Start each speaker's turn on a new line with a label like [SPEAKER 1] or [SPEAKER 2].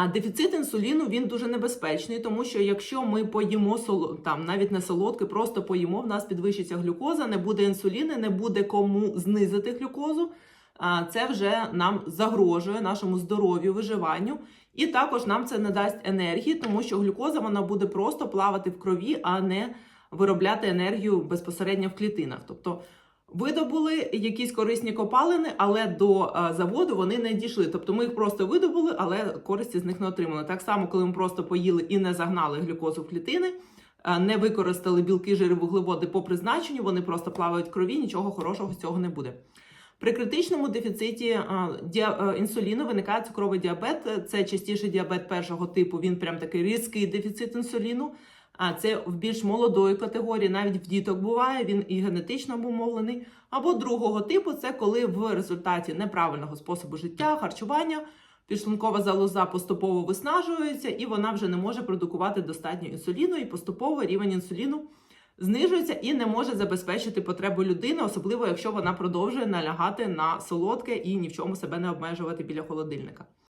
[SPEAKER 1] А дефіцит інсуліну він дуже небезпечний, тому що якщо ми поїмо там навіть не солодке, просто поїмо, в нас підвищиться глюкоза, не буде інсуліну, не буде кому знизити глюкозу. А це вже нам загрожує нашому здоров'ю, виживанню. І також нам це не дасть енергії, тому що глюкоза вона буде просто плавати в крові, а не виробляти енергію безпосередньо в клітинах. Тобто видобули якісь корисні копалини, але до е, заводу вони не дійшли. Тобто ми їх просто видобули, але користі з них не отримали. Так само, коли ми просто поїли і не загнали глюкозу в клітини, е, не використали білки, жири, вуглеводи по призначенню, вони просто плавають в крові, нічого хорошого з цього не буде. При критичному дефіциті е, інсуліну виникає цукровий діабет. Це частіше діабет першого типу. Він прям такий різкий дефіцит інсуліну. А це в більш молодої категорії, навіть в діток буває, він і генетично обумовлений. Або другого типу це коли в результаті неправильного способу життя, харчування підшлункова залоза поступово виснажується, і вона вже не може продукувати достатньо інсуліну, і поступово рівень інсуліну знижується і не може забезпечити потребу людини, особливо якщо вона продовжує налягати на солодке і ні в чому себе не обмежувати біля холодильника.